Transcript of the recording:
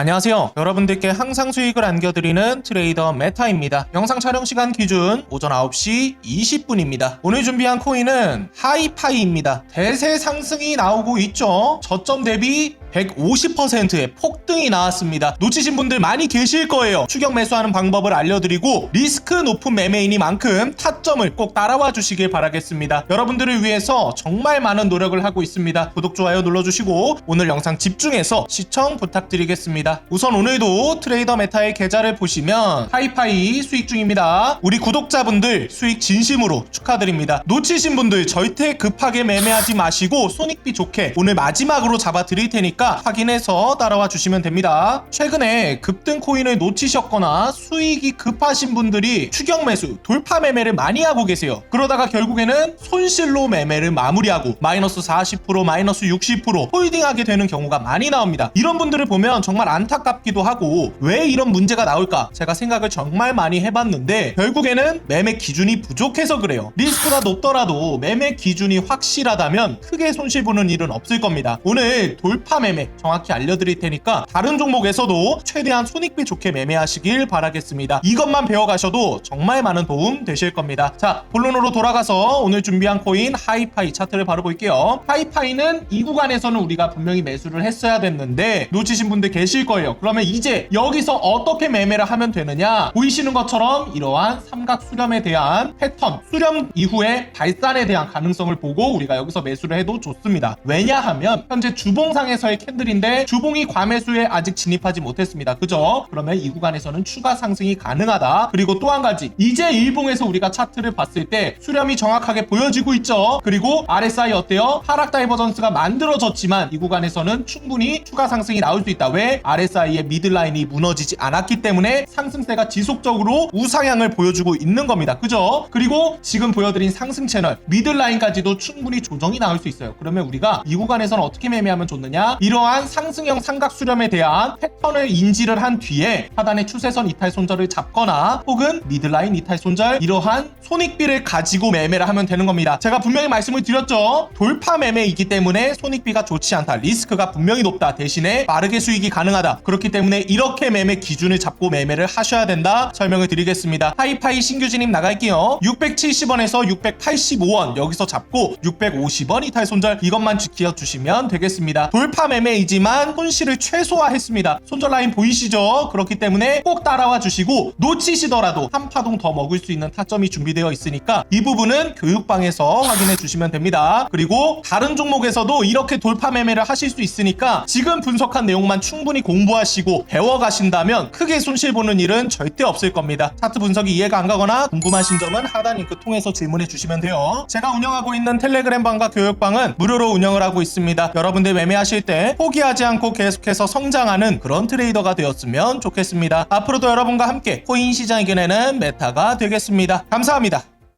안녕하세요. 여러분들께 항상 수익을 안겨드리는 트레이더 메타입니다. 영상 촬영 시간 기준 오전 9시 20분입니다. 오늘 준비한 코인은 하이파이입니다. 대세 상승이 나오고 있죠. 저점 대비 150%의 폭등이 나왔습니다. 놓치신 분들 많이 계실 거예요. 추격 매수하는 방법을 알려드리고 리스크 높은 매매이니만큼 타점을 꼭 따라와 주시길 바라겠습니다. 여러분들을 위해서 정말 많은 노력을 하고 있습니다. 구독, 좋아요 눌러주시고 오늘 영상 집중해서 시청 부탁드리겠습니다. 우선 오늘도 트레이더 메타의 계좌를 보시면 하이파이 수익 중입니다. 우리 구독자분들 수익 진심으로 축하드립니다. 놓치신 분들 절대 급하게 매매하지 마시고 손익비 좋게 오늘 마지막으로 잡아 드릴 테니까 확인해서 따라와 주시면 됩니다. 최근에 급등 코인을 놓치셨거나 수익이 급하신 분들이 추격 매수, 돌파 매매를 많이 하고 계세요. 그러다가 결국에는 손실로 매매를 마무리하고 마이너스 40%, 마이너스 60% 홀딩하게 되는 경우가 많이 나옵니다. 이런 분들을 보면 정말 안타깝기도 하고 왜 이런 문제가 나올까? 제가 생각을 정말 많이 해봤는데 결국에는 매매 기준이 부족해서 그래요. 리스크가 높더라도 매매 기준이 확실하다면 크게 손실 보는 일은 없을 겁니다. 오늘 돌파 매매 정확히 알려드릴 테니까 다른 종목에서도 최대한 손익비 좋게 매매하시길 바라겠습니다. 이것만 배워가셔도 정말 많은 도움 되실 겁니다. 자, 본론으로 돌아가서 오늘 준비한 코인 하이파이 차트를 바로 볼게요. 하이파이는 이 구간에서는 우리가 분명히 매수를 했어야 됐는데 놓치신 분들 계실 거예요. 그러면 이제 여기서 어떻게 매매를 하면 되느냐? 보이시는 것처럼 이러한 삼각 수렴에 대한 패턴, 수렴 이후에 발산에 대한 가능성을 보고 우리가 여기서 매수를 해도 좋습니다. 왜냐하면 현재 주봉상에서의 캔들인데 주봉이 과매수에 아직 진입하지 못했습니다. 그죠? 그러면 이 구간에서는 추가 상승이 가능하다. 그리고 또 한 가지 이제 일봉에서 우리가 차트를 봤을 때 수렴이 정확하게 보여지고 있죠. 그리고 RSI 어때요? 하락 다이버전스가 만들어졌지만 이 구간에서는 충분히 추가 상승이 나올 수 있다. 왜? RSI의 미들라인이 무너지지 않았기 때문에 상승세가 지속적으로 우상향을 보여주고 있는 겁니다. 그죠? 그리고 지금 보여드린 상승 채널 미들라인까지도 충분히 조정이 나올 수 있어요. 그러면 우리가 이 구간에서는 어떻게 매매하면 좋느냐? 이러한 상승형 삼각 수렴에 대한 패턴을 인지를 한 뒤에 하단의 추세선 이탈 손절을 잡거나 혹은 미들라인 이탈 손절 이러한 손익비를 가지고 매매를 하면 되는 겁니다. 제가 분명히 말씀을 드렸죠. 돌파 매매이기 때문에 손익비가 좋지 않다. 리스크가 분명히 높다. 대신에 빠르게 수익이 가능하다. 그렇기 때문에 이렇게 매매 기준을 잡고 매매를 하셔야 된다. 설명을 드리겠습니다. 하이파이 신규 진입 나갈게요. 670원에서 685원 여기서 잡고 650원 이탈 손절 이것만 지켜 주시면 되겠습니다. 돌파 매매 이지만 손실을 최소화했습니다. 손절 라인 보이시죠? 그렇기 때문에 꼭 따라와 주시고 놓치시더라도 한 파동 더 먹을 수 있는 타점이 준비되어 있으니까 이 부분은 교육방에서 확인해 주시면 됩니다. 그리고 다른 종목에서도 이렇게 돌파 매매를 하실 수 있으니까 지금 분석한 내용만 충분히 공부하시고 배워가신다면 크게 손실 보는 일은 절대 없을 겁니다. 차트 분석이 이해가 안 가거나 궁금하신 점은 하단 링크 통해서 질문해 주시면 돼요. 제가 운영하고 있는 텔레그램 방과 교육방은 무료로 운영을 하고 있습니다. 여러분들 매매하실 때 포기하지 않고 계속해서 성장하는 그런 트레이더가 되었으면 좋겠습니다. 앞으로도 여러분과 함께 코인 시장 이겨내는 메타가 되겠습니다. 감사합니다.